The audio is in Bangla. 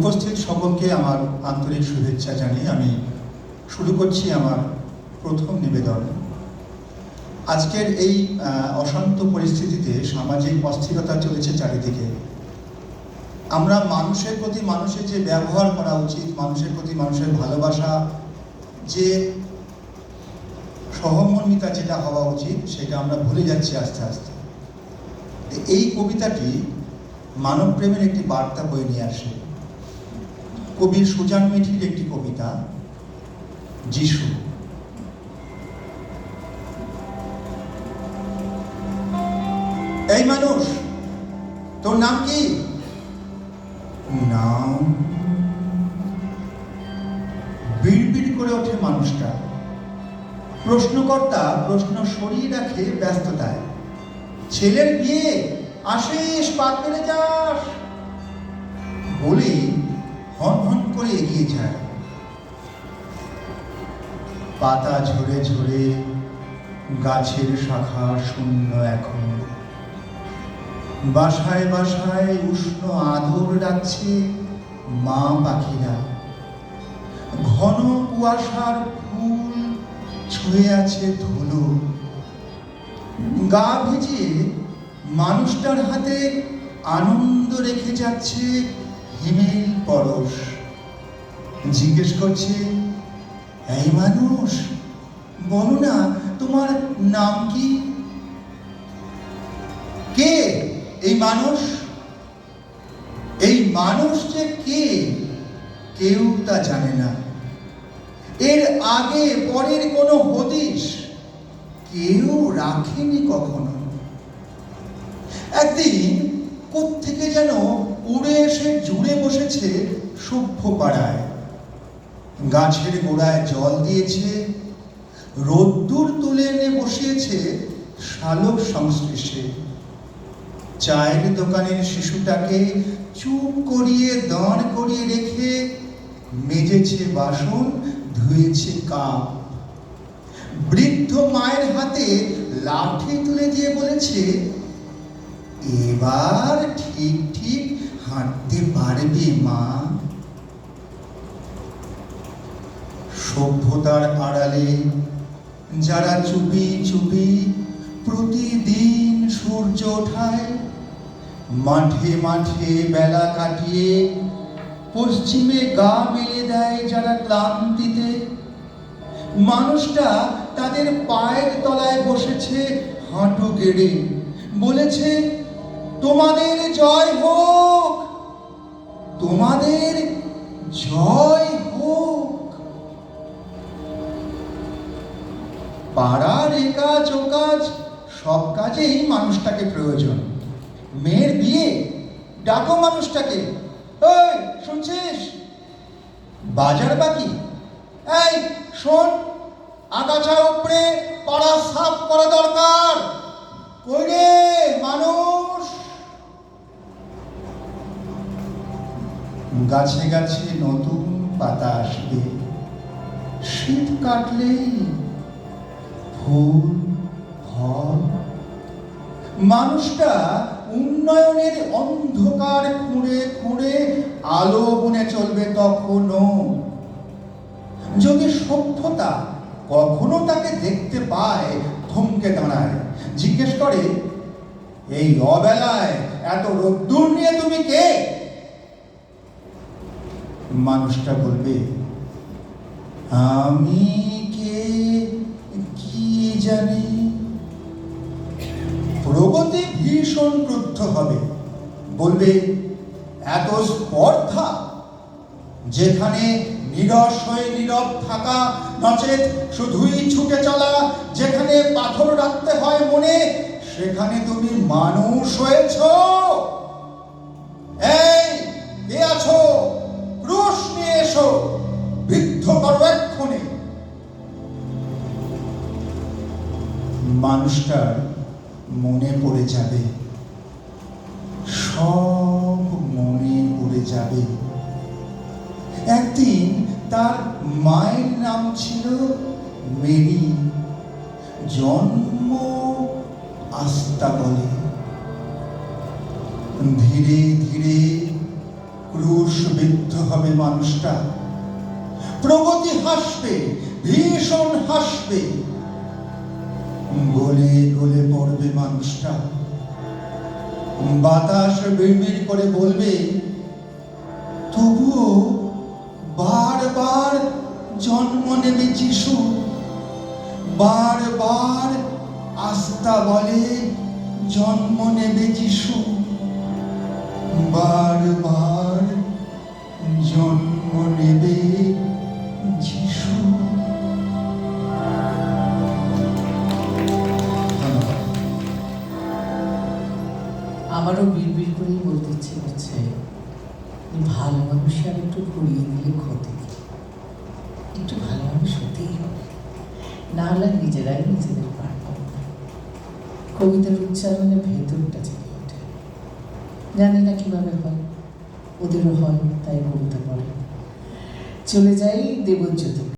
উপস্থিত সকলকে আমার আন্তরিক শুভেচ্ছা জানিয়ে আমি শুরু করছি আমার প্রথম নিবেদন। আজকের এই অশান্ত পরিস্থিতিতে সামাজিক অস্থিরতা চলেছে চারিদিকে। আমরা মানুষের প্রতি মানুষের যে ব্যবহার করা উচিত, মানুষের প্রতি মানুষের ভালোবাসা, যে সহমর্মিতা যেটা হওয়া উচিত, সেটা আমরা ভুলে যাচ্ছি আস্তে আস্তে। এই কবিতাটি মানবপ্রেমের একটি বার্তা বয়ে নিয়ে আসে। কবি সুজান মিঠির একটি কবিতা, যিশু। এই মানুষ, তোর নাম কি? নাম বিড়বিড় করে ওঠে মানুষটা। প্রশ্নকর্তা প্রশ্ন সরিয়ে রাখে ব্যস্ততায়। ছেলের বিয়ে আসিস পাত পেরে যাস। বলে হন হন করে এগিয়ে যায়। পাতা ঝরে ঝরে গাছের শাখা শূন্য এখন। বাসায় বাসায় উষ্ণ আদর ডাকছে মা পাখিরা। ঘন কুয়াশার ফুল ছুঁয়ে আছে ধুলো। গা ভিজিয়ে মানুষটার হাতে আনন্দ রেখে যাচ্ছে হিমেল পরশ। জিজ্ঞেস করছে, এই মানুষ? বলো না, তোমার নাম কি? কে এই মানুষ? এই মানুষ যে কে, কেউ তা জানে না। এর আগে পরের কোনো হদিশ কেউ রাখেনি কখনো। একদিন কোত্থেকে যেন উড়ে এসে জুড়ে বসেছে সভ্য পাড়ায়। গাছের গোড়ায় জল দিয়েছে, রোদ্দুর তুলে এনে বসিয়েছে শালক সংশ্লিষ্টে। চায়ের দোকানের শিশুটাকে চুপ করিয়ে, দাঁড় করিয়ে রেখে মেজেছে বাসন, ধুয়েছে কাপ। বৃদ্ধ মায়ের হাতে লাঠি তুলে দিয়ে বলেছে, এবার ঠিক ঠিক হাঁটতে পারবে মা সভ্যতার আড়ালে যারা চুপি চুপি প্রতিদিন সূর্য ওঠায়, মাঠে মাঠে বেলা কাটিয়ে পশ্চিমে গা মেলে দেয় যারা ক্লান্তিতে। মানুষটা তাদের পায়ের তলায় বসেছে হাঁটু গেড়ে বলেছে, তোমাদের জয় হোক তোমাদের জয় হোক। পাড়ার একাজ ওকাজ সব কাজেই মানুষটাকে প্রয়োজন। মেয়ের বিয়ে, ডাকো মানুষটাকে। ওই শুনছিস? বাজার বাকি। এই, শোন, আগাছা উপরে পাড়া সাফ করা দরকার। কই রে মানুষ গাছে গাছে নতুন পাতা আসবে। শীত কাটলেই ফুল, ফল। মানুষটা উন্নয়নের অন্ধকার খুঁড়ে খুঁড়ে আলো বুনে চলবে তখনও। যদি সভ্যতা কখনো তাকে দেখতে পায় থমকে দাঁড়ায়, জিজ্ঞেস করে, এই অবেলায় এত রোদ্দুর নিয়ে তুমি কে? মানুষটা বলবে, আমি কে? কি জানি? প্রগতি ভীষণ ক্রুদ্ধ হবে। বলবে, এত স্পর্ধা, যেখানে নিরস হয়ে নীরব থাকা, নচেত শুধুই ছুটে চলা, যেখানে পাথর রাখতে হয় মনে, সেখানে তুমি মানুষ হয়েছ। মানুষটার মনে পড়ে যাবে। সব মনে পড়ে যাবে। একদিন তার মায়ের নাম ছিল মেরি। জন্ম আস্তা বলে। ধীরে ধীরে ক্রু ক্রুশবিদ্ধ হবে মানুষটা। প্রগতি হাসবে, ভীষণ হাসবে। গলে গলে পড়বে মানুষটা। বাতাস বিড়বিড় করে বলবে, তবুও বারবার জন্ম নেবে যিশু। বারবার আস্থা বলে জন্ম নেবে যিশু। বারবার জন্ম নেবে আমারও বিড়বিড় করেই বলতে ইচ্ছে করছে ভালো মানুষ আর একটু ঘুরিয়ে দিলে ক্ষতি? একটু ভালো মানুষ হতেই হবে। না হলে নিজেরাই নিজেদের পার কবিতার উচ্চারণে ভেতরটা জেগে ওঠে। জানি না কীভাবে হয়, ওদেরও হয়, তাই কবিতা পড়ে। চলে যাই দেবজ্যোতি।